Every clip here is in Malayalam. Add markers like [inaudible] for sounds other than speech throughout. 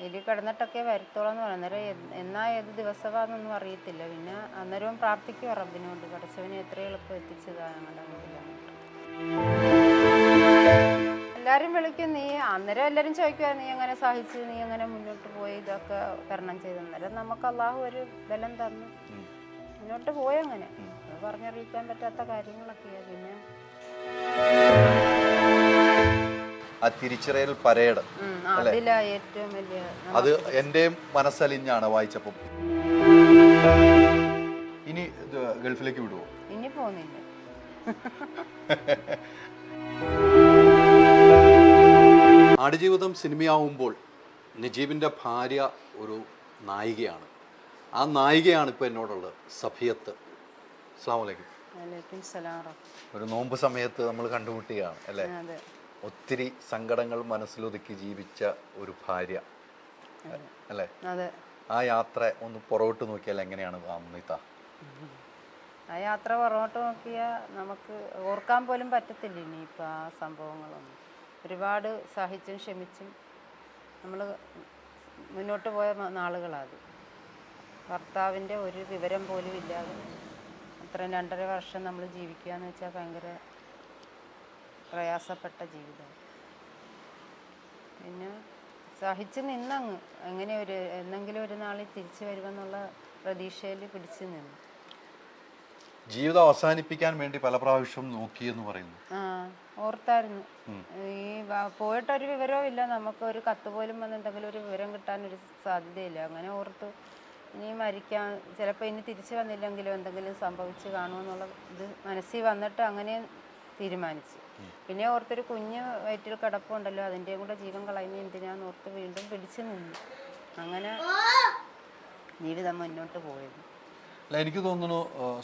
ജയിലിൽ കിടന്നിട്ടൊക്കെ വരത്തോളം എന്ന് പറയുന്നത് അന്നേരം എന്നാ ഏത് ദിവസമാണെന്നൊന്നും അറിയത്തില്ല. പിന്നെ അന്നേരവും പ്രാർത്ഥിക്കുക റബ്ബിനോട്. പഠിച്ചവനെ എത്ര എളുപ്പം എത്തിച്ചതാണ് ഞങ്ങളുടെ എല്ലാരും വിളിക്കും നീ അന്നേരം എല്ലാവരും ചോദിക്കുക നീ എങ്ങനെ സഹിച്ചു? നീ എങ്ങനെ മുന്നോട്ട് പോയി? ഇതൊക്കെ തരണം ചെയ്തു. അന്നേരം നമുക്ക് അള്ളാഹു ഒരു ബലം തന്നു. മുന്നോട്ട് പോയി അങ്ങനെ. പറഞ്ഞറിയിക്കാൻ പറ്റാത്ത കാര്യങ്ങളൊക്കെയാണ് പിന്നെ ആ തിരിച്ചറിയൽ പരേഡ് ഉം, അതിലാ ഏറ്റവും വലിയ അത് എന്റെയും മനസ്സലിഞ്ഞാണ് വായിച്ചപ്പം. ഇനി ഗൾഫിലേക്ക് വിടുവോ? ഇനി പോകുന്നില്ല. [laughs] ആടുജീവിതം സിനിമയാവുമ്പോൾ നജീബിന്റെ ഭാര്യ ഒരു നായികയാണ്. ആ നായികയാണ് ഇപ്പോൾ എന്നോടുള്ളത് സഫിയത്ത്. അസ്സാം വലൈക്കും വലൈക്കും സലാം ഒരു നോമ്പ് സമയത്ത് നമ്മൾ കണ്ടുമുട്ടുകയാണ് അല്ലേ? അതെ. ഒത്തിരി സങ്കടങ്ങൾ മനസ്സിലൊതുക്കി ജീവിച്ച ഒരു ഭാര്യ. അല്ലേ? ആ യാത്ര ഒന്ന് പുറകോട്ട് നോക്കിയാൽ എങ്ങനെയാണ് അമിത ആ യാത്ര പുറകോട്ട് നോക്കിയാൽ നമുക്ക് ഓർക്കാൻ പോലും പറ്റത്തില്ല ഇനിയിപ്പോൾ ആ സംഭവങ്ങളൊന്നും. ഒരുപാട് സഹിച്ചും ക്ഷമിച്ചും നമ്മൾ മുന്നോട്ട് പോയ നാളുകളാണ് ഭർത്താവിന്റെ ഒരു വിവരം പോലും ഇല്ലാതെ അത്രയും രണ്ടര വർഷം നമ്മൾ ജീവിക്കുക എന്ന് വെച്ചാൽ ഭയങ്കര പ്രയാസപ്പെട്ട ജീവിതം. പിന്നെ സഹിച്ച് നിന്നങ്ങ് എങ്ങനെ ഒരു എന്നെങ്കിലും ഒരു നാളിൽ തിരിച്ചു വരുമെന്നുള്ള പ്രതീക്ഷയിൽ പിടിച്ചു നിന്നു. ജീവിതം അവസാനിപ്പിക്കാൻ വേണ്ടി പല പ്രാവശ്യം നോക്കി എന്ന് പറയുന്നു. ആ ഓർത്തായിരുന്നു. ഈ പോയിട്ട് ഒരു വിവരവും ഇല്ല. നമുക്ക് ഒരു കത്ത് പോലും വന്ന് എന്തെങ്കിലും ഒരു വിവരം കിട്ടാൻ ഒരു സാധ്യതയില്ല. അങ്ങനെ ഓർത്തു ഇനി മരിക്കാൻ ചിലപ്പോൾ ഇനി തിരിച്ചു വന്നില്ലെങ്കിലും എന്തെങ്കിലും സംഭവിച്ച് കാണുമെന്നുള്ള ഇത് മനസ്സിൽ വന്നിട്ട് അങ്ങനെ തീരുമാനിച്ചു. പിന്നെ ഓർത്തൊരു കുഞ്ഞ് വയറ്റിൽ കിടപ്പുണ്ടല്ലോ അതിന്റെയും കൂടെ ജീവൻ കളയുന്ന എന്തിനാന്ന് ഓർത്ത് വീണ്ടും പിടിച്ചു നിന്നു. അങ്ങനെ ജീവിതം മുന്നോട്ട് പോയത്. അല്ല എനിക്ക് തോന്നുന്നു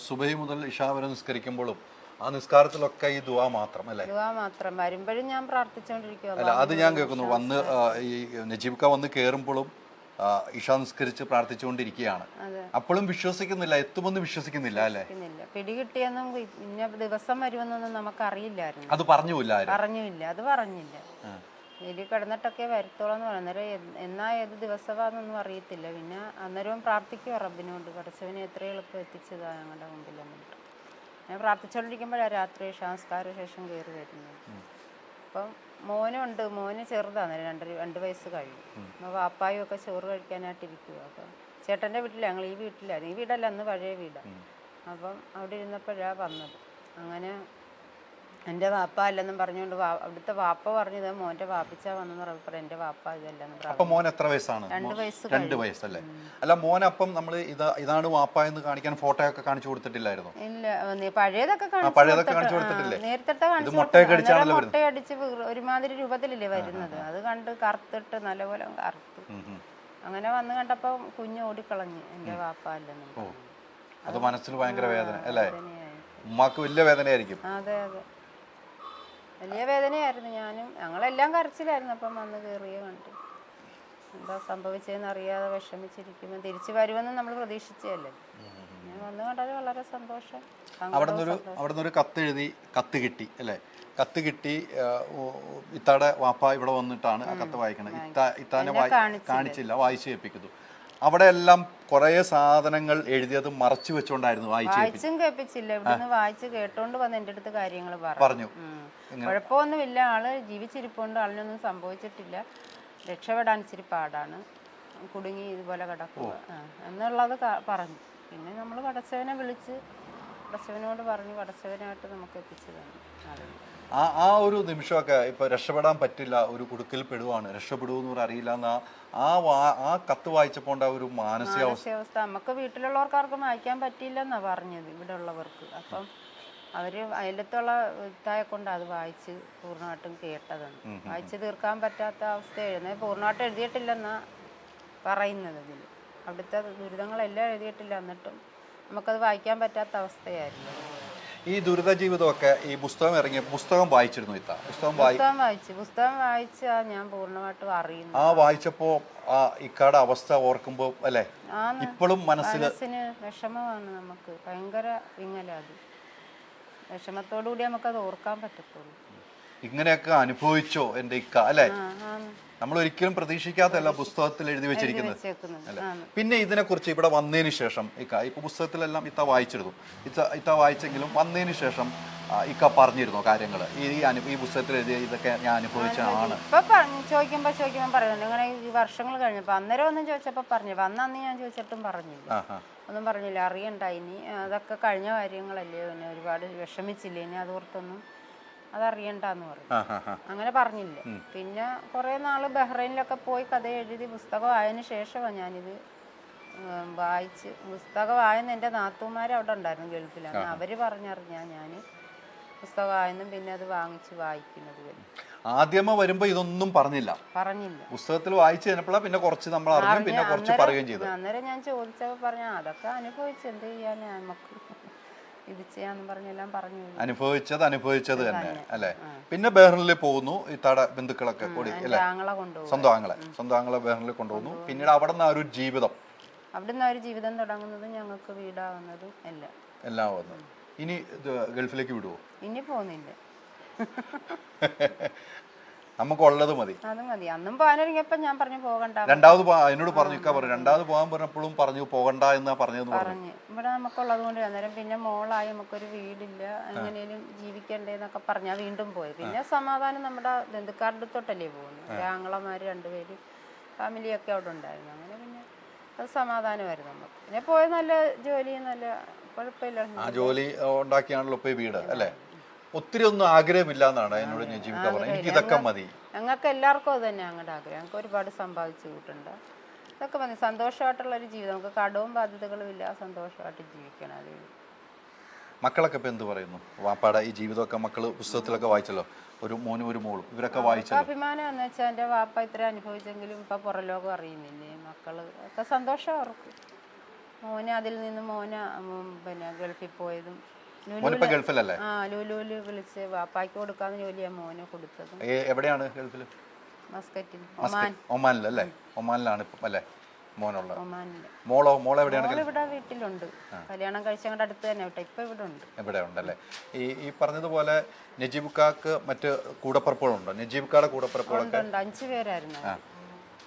സുബൈ മുതൽ ഇഷാ വരെ നിസ്കരിക്കുമ്പോഴും ആ നിസ്കാരത്തിലൊക്കെ ഈ ദുവാ മാത്രം അല്ലേ? ദുവാ മാത്രം. വരുമ്പോഴും ഞാൻ പ്രാർത്ഥിച്ചുകൊണ്ടിരിക്കുക അല്ല അത് ഞാൻ കേൾക്കുന്നു. വന്ന് ഈ നജീബ്ക്ക വന്ന് കയറുമ്പോഴും ഇഷ നിസ്കരിച്ച് പ്രാർത്ഥിച്ചുകൊണ്ടിരിക്കുകയാണ്. അപ്പോഴും വിശ്വസിക്കുന്നില്ല എത്തുമെന്ന് വിശ്വസിക്കുന്നില്ല അല്ലെ? പിടികിട്ടിയെന്നും ഇന്ന ദിവസം വരുമെന്നൊന്നും നമുക്ക് അറിയില്ലായിരുന്നു അത് പറഞ്ഞില്ല പറഞ്ഞില്ല അത് പറഞ്ഞില്ല. എലി കിടന്നിട്ടൊക്കെ വരത്തോളം അന്നേരം എന്നാ ഏത് ദിവസമാണെന്നൊന്നും അറിയത്തില്ല. പിന്നെ അന്നേരവും പ്രാർത്ഥിക്കുക റബ്ബിനോട്. പഠിച്ചവനെ എത്ര എളുപ്പം എത്തിച്ചതാ ഞങ്ങളുടെ മുമ്പിൽ അങ്ങോട്ട് ഞാൻ പ്രാർത്ഥിച്ചുകൊണ്ടിരിക്കുമ്പോഴാണ് രാത്രി സംസ്കാര ശേഷം കയറി വരുന്നത്. അപ്പം മോനുണ്ട് മോന് ചെറുതാണ് രണ്ട് രണ്ട് വയസ്സ് കഴിഞ്ഞു. അപ്പോൾ വാപ്പായും ഒക്കെ ചോറ് കഴിക്കാനായിട്ട് ഇരിക്കുക അപ്പം ചേട്ടന്റെ വീട്ടിലാണ് ഞങ്ങൾ ഈ വീട്ടിലാണ് ഈ വീടല്ല അന്ന് പഴയ വീടാണ് അപ്പം അവിടെ ഇരുന്നപ്പോഴാണ് വന്നത്. അങ്ങനെ എന്റെ വാപ്പ അല്ലെന്നും പറഞ്ഞുകൊണ്ട് അവിടുത്തെ വാപ്പ പറഞ്ഞത് മോന്റെ വാപ്പിച്ച വന്നെന്ന് പറഞ്ഞപ്പോൾ എന്റെ വാപ്പ ഇതല്ലെന്ന് അപ്പൊ മോൻ എത്ര വയസ്സാണ്? രണ്ട് വയസ്സ് രണ്ട് വയസ്സല്ലേ? അല്ല മോൻ അപ്പം നമ്മൾ ഇതാ ഇതാണ് വാപ്പ എന്ന് കാണിക്കാൻ ഫോട്ടോ ഒക്കെ കാണിച്ചു കൊടുത്തിട്ടില്ലായിരുന്നു? ഇല്ല പഴയതൊക്കെ പഴയതൊക്കെ കാണിച്ചു കൊടുത്തിട്ടില്ലേ? നേരത്തെ കാണിച്ചു മുട്ടയൊക്കെ. അടിച്ചാണല്ലോ മുട്ടയടിച്ച് ഒരുമാതിരി രൂപത്തിലല്ലേ വരുന്നത്. അത് കണ്ട് കറുത്തിട്ട് നല്ലപോലെ കറുത്തു. അങ്ങനെ വന്ന് കണ്ടപ്പോ കുഞ്ഞ് ഓടിക്കളഞ്ഞ് എന്റെ വാപ്പ അല്ലെന്ന് അത് മനസ്സിൽ ഭയങ്കര വേദന അല്ലേ. ഉമ്മാക്ക് വലിയ വേദനയായിരിക്കും. അതെ അതെ. വലിയ വേദനയായിരുന്നു. ഞാനും ഞങ്ങളെല്ലാം കരച്ചിലായിരുന്നു. അപ്പം വന്ന് കയറിയ കണ്ടു. എന്താ സംഭവിച്ചതെന്ന് അറിയാതെ വിഷമിച്ചിരിക്കുമ്പോൾ തിരിച്ചു വരുമെന്ന് നമ്മൾ പ്രതീക്ഷിച്ചതല്ലേ? ഞാൻ വന്നു കണ്ടാൽ വളരെ സന്തോഷം. അവിടെ നിന്നൊരു അവിടെ നിന്നൊരു കത്ത് എഴുതി കത്ത് കിട്ടി അല്ലേ? കത്ത് കിട്ടി ഇത്താടെ വാപ്പ ഇവിടെ വന്നിട്ടാണ് ആ കത്ത് വായിക്കണത്. ഇത്ത ഇത്താനെ കാണിച്ചില്ല വായിച്ചു കേൾപ്പിക്കുന്നു. അവിടെ എല്ലാം കുറേ സാധനങ്ങൾ എഴുതിയത് മറച്ചു വെച്ചോണ്ടായിരുന്നു വായിച്ചു കേൾപ്പിച്ചില്ല. ഇവിടുന്ന് വായിച്ച് കേട്ടോണ്ട് വന്ന് എന്റെ അടുത്ത് കാര്യങ്ങൾ പറഞ്ഞു. പറഞ്ഞു. കുഴപ്പമൊന്നുമില്ല. ആൾ ജീവിച്ചിരിപ്പുണ്ട്. ആളിനൊന്നും സംഭവിച്ചിട്ടില്ല. രക്ഷപ്പെടാൻ ഇച്ചിരി പാടാണ്. കുടുങ്ങി ഇതുപോലെ കിടക്കുക. എന്നുള്ളത് പറഞ്ഞു. പിന്നെ നമ്മൾ പടച്ചവനെ വിളിച്ച് പടച്ചവനോട് പറഞ്ഞു പടച്ചവനായിട്ട് നമുക്ക് എത്തിച്ചു തന്നു ആളുകൾ ആ ആ ഒരു നിമിഷമൊക്കെ ഇപ്പൊ രക്ഷപ്പെടാൻ പറ്റില്ല ഒരു കുടുക്കിൽ പെടുവാണ്. രക്ഷപ്പെടുമെന്ന് അറിയില്ല എന്ന ആ ആ കത്ത് വായിച്ചപ്പോൾ ഒരു മാനസികാവസ്ഥ. മാനസികാവസ്ഥ. നമുക്ക് വീട്ടിലുള്ളവർക്കാർക്കും വായിക്കാൻ പറ്റിയില്ലെന്നാ പറഞ്ഞത് ഇവിടെ ഉള്ളവർക്ക് അപ്പം അവർ അയലത്തുള്ള ഇതായ കൊണ്ട് അത് വായിച്ച് പൂർണമായിട്ടും കേട്ടതാണ്. വായിച്ച് തീർക്കാൻ പറ്റാത്ത അവസ്ഥ എഴുതുന്നത്. പൂർണമായിട്ട് എഴുതിയിട്ടില്ലെന്നാ പറയുന്നത് ഇതിൽ അവിടുത്തെ ദുരിതങ്ങളെല്ലാം എഴുതിയിട്ടില്ല. എന്നിട്ടും നമുക്കത് വായിക്കാൻ പറ്റാത്ത അവസ്ഥയായിരുന്നു. ഈ ദുരിത ജീവിതമൊക്കെ ഈ പുസ്തകം ഇറങ്ങിയ പുസ്തകം വായിച്ചിരുന്നു ഇത്ത. പുസ്തകം പുസ്തകം വായിച്ചു. പുസ്തകം വായിച്ചാ ഞാൻ പൂർണമായിട്ടും അറിയുന്നു ആ വായിച്ചപ്പോ ആ ഇക്കാടെ അവസ്ഥ ഓർക്കുമ്പോ അല്ലെ? ഇപ്പോഴും മനസ്സിൽ മനസ്സിന് വിഷമമാണ് നമുക്ക്. ഭയങ്കര അത്. വിഷമത്തോടു കൂടി നമുക്കത് ഓർക്കാൻ പറ്റത്തുള്ളൂ. ഇങ്ങനെയൊക്കെ അനുഭവിച്ചോ എന്റെ ഇക്ക അല്ലെ? ആ. നമ്മൾ ഒരിക്കലും പ്രതീക്ഷിക്കാത്തല്ല പുസ്തകത്തിൽ എഴുതി വെച്ചിരിക്കുന്നത്. അല്ലെ. പിന്നെ ഇതിനെക്കുറിച്ച് ഇവിടെ വന്നതിന് ശേഷം ഇക്ക ഇപ്പൊ പുസ്തകത്തിലെല്ലാം ഇത്ത വായിച്ചിരുന്നു. ഇത്ത ഇത്ത വായിച്ചെങ്കിലും വന്നതിന് ശേഷം ഇക്ക പറഞ്ഞിരുന്നു കാര്യങ്ങൾ ഈ അനു ഈ പുസ്തകത്തിൽ എഴുതിയ ഇതൊക്കെ ഞാൻ അനുഭവിച്ചതാണ് ഇപ്പൊ പറഞ്ഞു ചോദിക്കുമ്പോ ചോദിക്കുമ്പോ പറയുന്നുണ്ട്. ഇങ്ങനെ ഈ വർഷങ്ങൾ കഴിഞ്ഞപ്പോ അന്നേരം ഒന്നും ചോദിച്ചപ്പോ പറഞ്ഞു. അന്ന് ഞാൻ ചോദിച്ചിട്ടും പറഞ്ഞില്ല ഒന്നും പറഞ്ഞില്ല. അറിയണ്ട ഇനി അതൊക്കെ കഴിഞ്ഞ കാര്യങ്ങളല്ലേ. പിന്നെ ഒരുപാട് വിഷമിച്ചില്ലേ? ഇനി അതോർത്തൊന്നും അതറിയണ്ടെന്ന് പറഞ്ഞു. അങ്ങനെ പറഞ്ഞില്ല. പിന്നെ കുറെ നാൾ ബഹ്റൈനിലൊക്കെ പോയി കഥ എഴുതി പുസ്തകം ആയതിനു ശേഷമാണ് ഞാനിത് വായിച്ച്. പുസ്തകം ആയെന്ന് എന്റെ നാത്തൂമാർ അവിടെ ഉണ്ടായിരുന്നു ഗൾഫിലാണ്. അവർ പറഞ്ഞറിഞ്ഞാ ഞാൻ പുസ്തകമായെന്നും പിന്നെ അത് വാങ്ങിച്ച് വായിക്കുന്നത് ആദ്യമ വരുമ്പോ ഇതൊന്നും പറഞ്ഞില്ല. പറഞ്ഞില്ല. പുസ്തകത്തിൽ വായിച്ചു പിന്നെ കുറച്ച് നമ്മൾ അറിഞ്ഞു പിന്നെ കുറച്ച് പറയുകയും ചെയ്തു അന്നേരം ഞാൻ ചോദിച്ചപ്പോ പറഞ്ഞ അതൊക്കെ അനുഭവിച്ച് എന്ത് ചെയ്യാൻ നമുക്ക്? ഇത് ചെയ്യാന്ന് പറഞ്ഞെല്ലാം പറഞ്ഞു അനുഭവിച്ചത് അനുഭവിച്ചത് തന്നെ അല്ലെ? പിന്നെ ബെഹ്റിനിൽ പോകുന്നു ഇത്താടെ ബന്ധുക്കളൊക്കെ കൂടി അല്ലെ? സ്വന്തം ആങ്ങളെ സ്വന്തം ആങ്ങളെ ബെഹ്റിനിൽ കൊണ്ടുപോകുന്നു. പിന്നീട് അവിടെ നിന്ന് ഒരു ജീവിതം. അവിടുന്ന് ഒരു ജീവിതം തുടങ്ങുന്നത് ഞങ്ങൾക്ക് വീടാവുന്നതും എല്ലാം. എല്ലാം വന്നു ഇനി ഗൾഫിലേക്ക് വിടുവോ? ഇനി പോകുന്നില്ല. [laughs] നമുക്കുള്ളത് മതി. അത് മതി. അന്നും പോകാനൊരുങ്ങിയപ്പോൾ ഞാൻ പറഞ്ഞു പോകണ്ട. രണ്ടാമത് അതിനോട് എന്നോട് പറഞ്ഞു ഇക്ക പറഞ്ഞു രണ്ടാമത് പോകാൻ പറഞ്ഞപ്പോഴും പറഞ്ഞു പോകണ്ട എന്ന് പറഞ്ഞതെന്ന് പറഞ്ഞു. ഇവിടെ നമുക്കുള്ളത് കൊണ്ട് അന്നേരം പിന്നെ മോളായി നമുക്കൊരു വീടില്ല എങ്ങനെയും ജീവിക്കണ്ടേന്നൊക്കെ പറഞ്ഞാ വീണ്ടും പോയി. പിന്നെ സമാധാനം നമ്മുടെ ബന്ധുക്കാരുടെ തൊട്ടല്ലേ പോകുന്നു ആങ്ങളമാർ രണ്ടുപേരും ഫാമിലിയൊക്കെ അവിടെ ഉണ്ടായിരുന്നു. അങ്ങനെ പിന്നെ അത് സമാധാനമായിരുന്നു നമുക്ക്. പിന്നെ പോയ നല്ല ജോലി നല്ല കുഴപ്പമില്ല. ആ ജോലി ഉണ്ടാക്കിയാണല്ലോ ഇപ്പൊ വീട് അല്ലെ? ഒത്തിരി ഒന്നും ആഗ്രഹമില്ല എന്നാണ് എന്നോട് ജീവിക്കാൻ പറഞ്ഞത്. എനിക്ക് ഇതൊക്കെ മതി. ഞങ്ങൾക്ക് എല്ലാവർക്കും അത് തന്നെ ഞങ്ങളുടെ ആഗ്രഹം. ഞങ്ങൾക്ക് ഒരുപാട് സമ്പാദിച്ചു കൂട്ടുണ്ട്. ഇതൊക്കെ മതി. സന്തോഷമായിട്ടുള്ള ഒരു ജീവിതം. നമുക്ക് കടവും ബാധ്യതകളും ഇല്ല. സന്തോഷമായിട്ട് ജീവിക്കണം. അതിൽ മക്കളൊക്കെ ഇപ്പൊ എന്ത് പറയുന്നു? വാപ്പാടെ ഈ ജീവിതമൊക്കെ മക്കൾ പുസ്തകത്തിലൊക്കെ വായിച്ചല്ലോ? ഒരു മോനും ഒരു മോളും. ഇവരൊക്കെ വായിച്ചു വായിച്ചല്ലോ? അഭിമാനം എന്ന് വെച്ചാൽ എന്റെ വാപ്പ ഇത്ര അനുഭവിച്ചെങ്കിലും ഇപ്പൊ പുറലോകം അറിയുന്നില്ലേ? മക്കൾ ഒക്കെ സന്തോഷം അവർക്ക്. മോന് അതിൽ നിന്ന് മോന പിന്നെ ഗൾഫിൽ പോയതും മോനിപ്പോ ഗൾഫിലല്ലേ? ആ ലുലുവിൽ വിളിച്ച് വാപ്പായ്ക്ക് കൊടുക്കാന്ന് ജോലിയാ മോന് കൊടുത്തത്. എവിടെയാണ് ഗൾഫിൽ മസ്കറ്റിൽ ഒമാൻ. ഒമാനിലല്ലേ? ഒമാനിലാണ് ഇപ്പം അല്ലേ ഒമാനിൽ. മോളോ മോളോ എവിടെയാണ് മോൾ ഇവിടെ വീട്ടിലുണ്ട്. കല്യാണം കഴിച്ചങ്ങടെ അടുത്ത് തന്നെ വിട്ടെ. ഇപ്പൊ ഇവിടെ ഉണ്ട് എവിടെ ഉണ്ടല്ലേ? ഈ ഈ പറഞ്ഞതുപോലെ നജീബുക്കാക്ക് മറ്റ് കൂടപ്പറപ്പുകളുണ്ടോ? നജീബുക്കാടെ കൂടപ്പറപ്പുകളൊക്കെ? ഉണ്ട് അഞ്ചു പേരായിരുന്നു.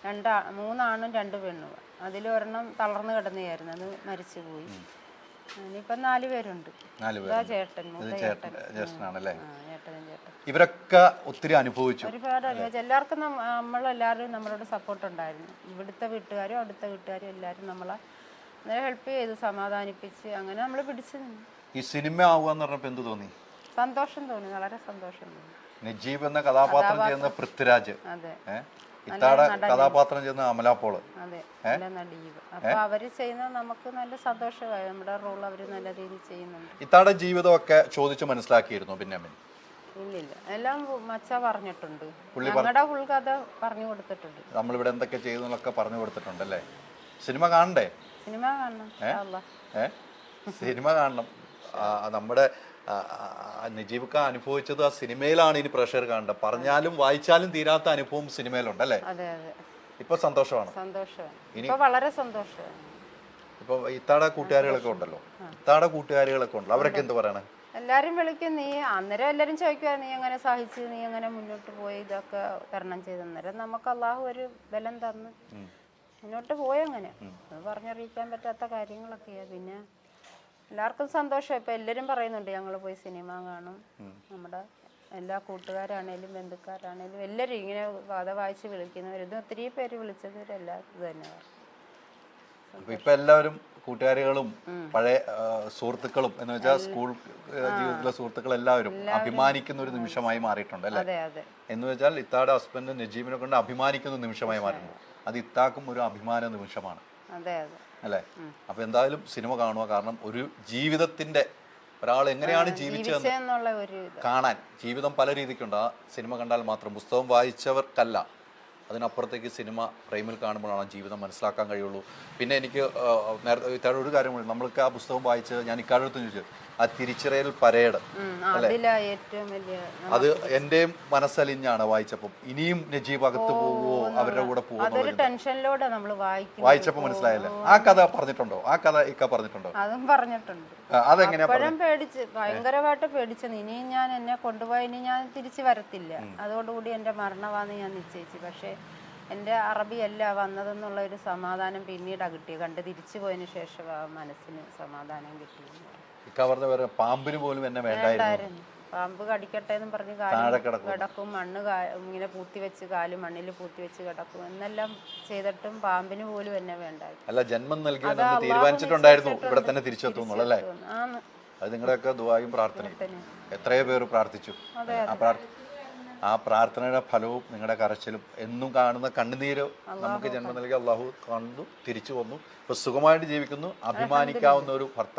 രണ്ടാ മൂന്നാണും രണ്ട് പെണ്ണും. അതിലൊരെണ്ണം തളർന്നു കിടന്നെയായിരുന്നു. അത് മരിച്ചുപോയി. ഇനിയിപ്പം നാല് പേരുണ്ട്. നാല് പേര് ഇതാ ചേട്ടൻ മൂത്ത ചേട്ടൻ ജ്യേഷ്ഠനാണല്ലേ? ആ ചേട്ടനും ചേട്ടൻ ഇവരൊക്കെ ഒത്തിരി അനുഭവിച്ചു. ഒരുപാട് അനുഭവിച്ചു. എല്ലാവർക്കും നമ്മളെല്ലാവരും നമ്മളോട് സപ്പോർട്ട് ഉണ്ടായിരുന്നു. ഇവിടുത്തെ വീട്ടുകാരും അടുത്ത വീട്ടുകാരും എല്ലാരും നമ്മളെ ഹെൽപ്പ് ചെയ്ത് സമാധാനിപ്പിച്ച് അങ്ങനെ നമ്മൾ പിടിച്ചു നിന്നു. ഈ സിനിമ ആവുക എന്ന് പറഞ്ഞപ്പോ എന്ത് തോന്നി? സന്തോഷം തോന്നി വളരെ സന്തോഷം തോന്നി. നജീബ് എന്ന കഥാപാത്രം ചെയ്യുന്ന പൃഥ്വിരാജ്. അതെ. ഇത്താടെ കഥാപാത്രം ചെയ്യുന്ന അമലാപ്പോൾ നല്ല അപ്പൊ അവർ ചെയ്യുന്ന നമുക്ക് നല്ല സന്തോഷമായി. നമ്മുടെ റോൾ അവർ നല്ല രീതിയിൽ ചെയ്യുന്നുണ്ട്. ഇത്താടെ ജീവിതമൊക്കെ ചോദിച്ചു മനസ്സിലാക്കിയിരുന്നു ബെന്യാമിൻ? ഇല്ലില്ല. എല്ലാം മച്ച പറഞ്ഞിട്ടുണ്ട്. ഞങ്ങളുടെ ഉൾകഥ പറഞ്ഞു കൊടുത്തിട്ടുണ്ട്. നമ്മളിവിടെ എന്തൊക്കെ ചെയ്യുന്നതൊക്കെ പറഞ്ഞു കൊടുത്തിട്ടുണ്ടല്ലേ സിനിമ കാണണ്ടേ? സിനിമ കാണണം സിനിമ കാണണം. നമ്മുടെ നജീബ് ഖാൻ അനുഭവിച്ചത് ആ സിനിമയിലാണ് ഇനി പ്രഷർ കാണേണ്ടത്. പറഞ്ഞാലും വായിച്ചാലും തീരാത്ത അനുഭവം സിനിമയിലുണ്ട് അല്ലേ? ഇപ്പൊ സന്തോഷമാണ്. വളരെ സന്തോഷമാണ്. ഇപ്പൊ ഇത്താടെ കൂട്ടുകാരികളൊക്കെ ഉണ്ടല്ലോ. ഇത്താടെ കൂട്ടുകാരികളൊക്കെ ഉണ്ടല്ലോ. അവരൊക്കെ എന്ത് പറയണേ? എല്ലാരും വിളിക്കും. നീ അന്നേരം എല്ലാരും ചോദിക്കുക നീ എങ്ങനെ സഹിച്ച്? നീ എങ്ങനെ മുന്നോട്ട് പോയി? ഇതൊക്കെ തരണം ചെയ്ത്? അന്നേരം നമുക്ക് അള്ളാഹു ഒരു ബലം തന്ന് മുന്നോട്ട് പോയി അങ്ങനെ. അത് പറഞ്ഞറിയിക്കാൻ പറ്റാത്ത കാര്യങ്ങളൊക്കെയാ. പിന്നെ എല്ലാവർക്കും സന്തോഷം. ഇപ്പൊ എല്ലാരും പറയുന്നുണ്ട് ഞങ്ങൾ പോയി സിനിമ കാണും. നമ്മുടെ എല്ലാ കൂട്ടുകാരാണേലും ബന്ധുക്കാരാണേലും എല്ലാരും ഇങ്ങനെ കഥ വായിച്ച് വിളിക്കുന്നവർ ഇത് ഒത്തിരി പേര് വിളിച്ചവരെല്ലാം ഇത് തന്നെയാണ് അപ്പൊ ഇപ്പൊ എല്ലാവരും കൂട്ടുകാരികളും പഴയ സുഹൃത്തുക്കളും എന്ന് വെച്ചാൽ സ്കൂൾ ജീവിതത്തിലെ സുഹൃത്തുക്കൾ എല്ലാവരും അഭിമാനിക്കുന്ന ഒരു നിമിഷമായി മാറിയിട്ടുണ്ട് അല്ലേ? എന്ന് വെച്ചാൽ ഇത്താടെ ഹസ്ബൻഡ് നജീബിനെ കൊണ്ട് അഭിമാനിക്കുന്ന നിമിഷമായി മാറിയിട്ടുണ്ട് അത് ഇത്താക്കും ഒരു അഭിമാന നിമിഷമാണ്. അല്ലേ? അപ്പൊ എന്തായാലും സിനിമ കാണുക. കാരണം ഒരു ജീവിതത്തിന്റെ ഒരാൾ എങ്ങനെയാണ് ജീവിച്ചതെന്ന് ഒരു കാണാൻ ജീവിതം പല രീതിക്കുണ്ട്. ആ സിനിമ കണ്ടാൽ മാത്രം. പുസ്തകം വായിച്ചവർക്കല്ല. അതിനപ്പുറത്തേക്ക് സിനിമ ഫ്രെയിമിൽ കാണുമ്പോഴാണ് ജീവിതം മനസ്സിലാക്കാൻ കഴിയുള്ളൂ. പിന്നെ എനിക്ക് നേരത്തെ ഇത്തരം ഒരു കാര്യം കൂടി നമ്മൾക്ക് ആ പുസ്തകം വായിച്ച് ഞാൻ ഇക്കാലത്ത് ചോദിച്ചു. ആ തിരിച്ചറിയൽ പരേഡ്. അല്ലേ? അത് എന്റെയും മനസ്സലിഞ്ഞാണ് വായിച്ചപ്പം. ഇനിയും നജീബ് അകത്ത് പോവോ അവരുടെ കൂടെ പോവോ വായിച്ചപ്പോൾ മനസ്സിലായല്ലേ? ആ കഥ പറഞ്ഞിട്ടുണ്ടോ? ആ കഥ ഇക്ക പറഞ്ഞിട്ടുണ്ടോ? അതും പറഞ്ഞിട്ടുണ്ട്. അതെങ്ങനെയാ പേടിച്ച് ഭയങ്കരമായിട്ട് പേടിച്ചത് ഇനിയും ഞാൻ എന്നെ കൊണ്ടുപോയി ഇനി ഞാൻ തിരിച്ചു വരത്തില്ല. അതോടുകൂടി എന്റെ മരണമാണെന്ന് ഞാൻ നിശ്ചയിച്ചു. പക്ഷേ എന്റെ അറബിയല്ല വന്നതെന്നുള്ള ഒരു സമാധാനം പിന്നീടാണ് കിട്ടിയത് കണ്ട് തിരിച്ചു പോയതിന് ശേഷം ആ മനസ്സിന് സമാധാനം കിട്ടി ഇക്ക പറഞ്ഞ പോലെ പാമ്പിന് പോലും എന്നെ വേണ്ടായിരുന്നു. പാമ്പ് കടിക്കട്ടെ എന്ന് പറഞ്ഞ് കാൽ കിടക്കും. മണ്ണ് ഇങ്ങനെ പൂത്തി വെച്ച് കാൽ മണ്ണിൽ പൂത്തി വെച്ച് കിടക്കും. എന്നെല്ലാം ചെയ്തിട്ടും പാമ്പിന് പോലും എന്നെ വേണ്ടായിരുന്നു. അല്ല ജന്മം തീരുമാനിച്ചിട്ടുണ്ടായിരുന്നു. ഇവിടെ തന്നെ തിരിച്ചെത്തുന്നുള്ളൂ അല്ലേ? അത് നിങ്ങളുടെയൊക്കെ ദുബായും പ്രാർത്ഥനയും. എത്രയോ പേര് പ്രാർത്ഥിച്ചു. ആ പ്രാർത്ഥ ആ പ്രാർത്ഥനയുടെ ഫലവും നിങ്ങളുടെ കരച്ചിലും എന്നും കാണുന്ന കണ്ണുനീര് നമുക്ക് ജന്മം നൽകി അള്ളാഹു കണ്ടു തിരിച്ചു വന്നു. ഇപ്പൊ സുഖമായിട്ട് ജീവിക്കുന്നു. അഭിമാനിക്കാവുന്ന ഒരു ഭർത്താവ്